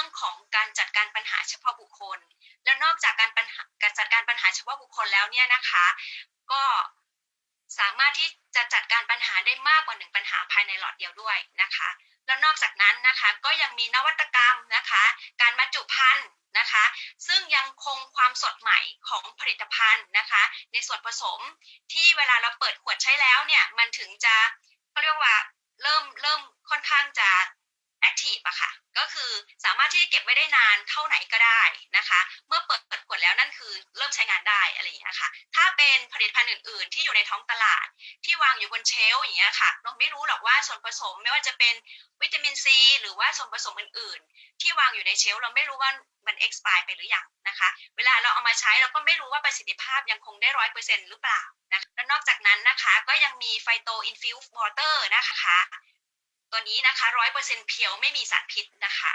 รื่องของการจัดการปัญหาเฉพาะบุคคล แล้วนอกจากการปัญหาการจัดการปัญหาเฉพาะบุคคลแล้วเนี่ยนะคะ ก็สามารถที่จะจัดการปัญหาได้มากกว่าหนึ่งปัญหาภายในหลอดเดียวด้วยนะคะ แล้วนอกจากนั้นนะคะก็ยังมีนวัตกรรมนะคะ การบรรจุภัณฑ์นะคะ ซึ่งยังคงความสดใหม่ของผลิตภัณฑ์นะคะ ในส่วนผสมที่เวลาเราเปิดขวดใช้แล้วเนี่ยมันถึงจะเขาเรียกว่าเริ่มเริ่มค่อนข้างจะแอคะค่ะ ก็คือสามารถที่จะเก็บไว้ได้นานเท่าไหนก็ได้นะคะ เมื่อเปิดขวดแล้วนั่นคือเริ่มใช้งานได้อะไรอย่างเงี้ยค่ะ ถ้าเป็นผลิตภัณฑ์อื่น ๆ ที่อยู่ในท้องตลาด ที่วางอยู่บนเชลฟ์อย่างเงี้ยค่ะเราไม่รู้หรอกว่าส่วนผสมไม่ว่าจะเป็นวิตามินซีหรือว่าส่วนผสมอื่น ๆ ที่วางอยู่ในเชลฟ์เราไม่รู้ว่ามัน expire ไปหรือยังนะคะ เวลาเราเอามาใช้เราก็ไม่รู้ว่าประสิทธิภาพยังคงได้ร้อยเปอร์เซ็นต์หรือเปล่านะคะและนอกจากนั้นนะคะก็ยังมีไฟโตอินฟิวส์วอเตอร์นะคะ ตัวนี้นะคะร้อยเปอร์เซ็นเพียวไม่มีสารพิษนะคะ